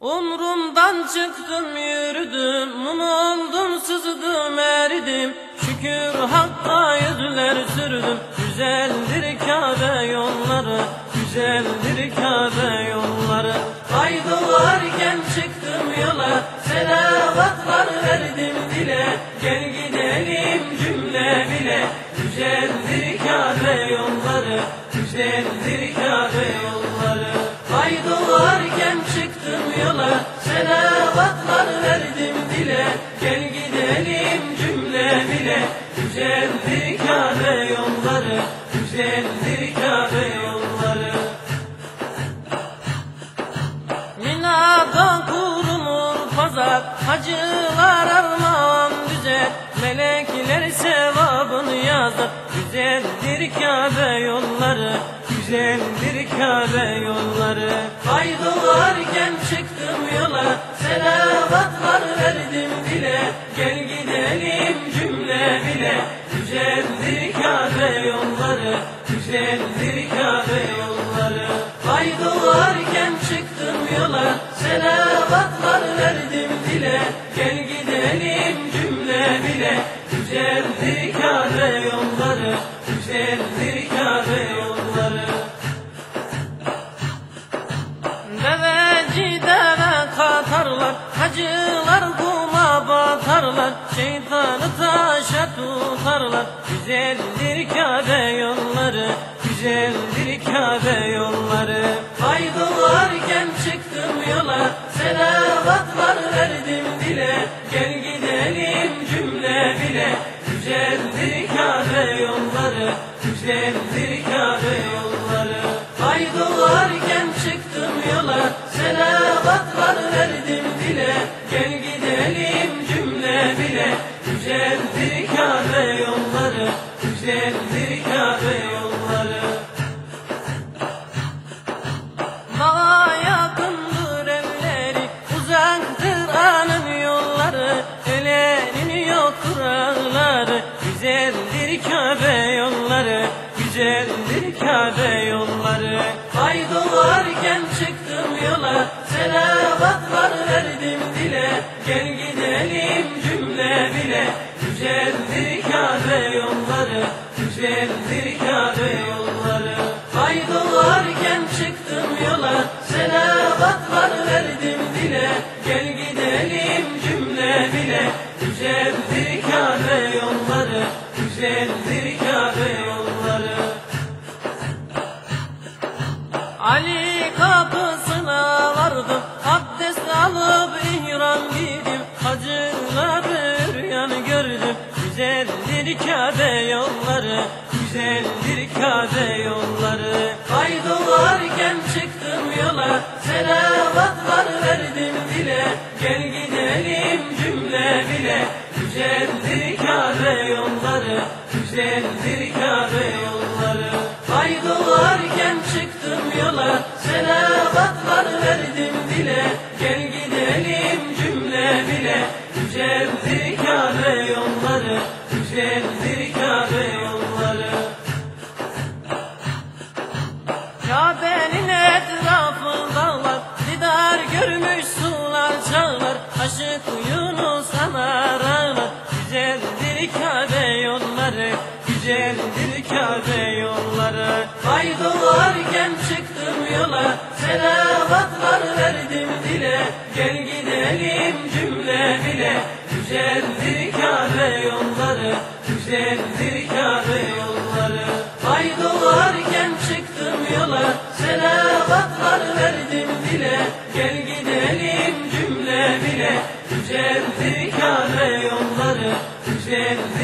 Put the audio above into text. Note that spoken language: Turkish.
Umrumdan çıktım yürüdüm Mum oldum sızdım eridim. Şükür hakka yüzler sürdüm. Güzeldir Kabe yolları Güzeldir Kabe yolları. Ay doğarken çıktım yola Selavatlar verdim dile. Gel gidelim cümle bile. Güzeldir Kabe yolları Güzeldir Kabe yolları Selavatlar verdim dile. Gel gidelim cümle bile Güzeldir Kabe yolları Güzeldir Kabe yolları. Mina'da kurulur pazar Hacılar armağan güzel Melekler sevabını yazar Güzeldir Kabe yolları Güzeldir Kabe yolları. Ay doğarken çıktım yola. Selavatlar verdim dile. Gel gidelim cümle bile. Güzeldir Kabe yolları. Güzeldir Kabe yolları. Ay doğarken çıktım yola. Selavatlar verdim dile. Gel gidelim cümle bile. Güzeldir Kabe yolları. Güzeldir batarlar Şeytanı taşa tutarlar Güzeldir Kabe yolları Güzeldir Kabe yolları. Ay doğarken çıktım yola Selavatlar verdim dile. Gel gidelim cümle bile. Güzeldir Kabe yolları Güzeldir Kabe Güzeldir Kabe yolları Güzeldir Kabe yolları. Dağa yakındır evleri Uzaktır anın yolları. Ölenin yoktur ağları Güzeldir Kabe yolları Güzeldir Kabe yolları yolları Güzeldir Kabe yolları. Ay doğarken çıktım yola. Selavatlar verdim dile. Gel gidelim Güzeldir Kabe yolları Güzeldir Kabe yolları. Ay doğarken çıktım yola Selavatlar verdim dile. Gel gidelim cümle bile Güzeldir Kabe yolları Güzeldir Kabe yolları. Ay doğarken çıktım yola Güzeldir Kabe yolları. Kabe'nin etrafı dağlar Didar görmüş sular çağlar. Aşık Yunus anar ağlar Güzeldir Kabe yolları Güzeldir Kabe yolları. Ay doğarken çıktım yola Selavatlar verdim dile. Gel gidelim cümle bile yolları Güzeldir Kabe yolları. Ay doğarken çıktım yola. Selavatlar verdim dile. Gel gidelim cümle bile. Güzeldir Kabe yolları. Güzeldir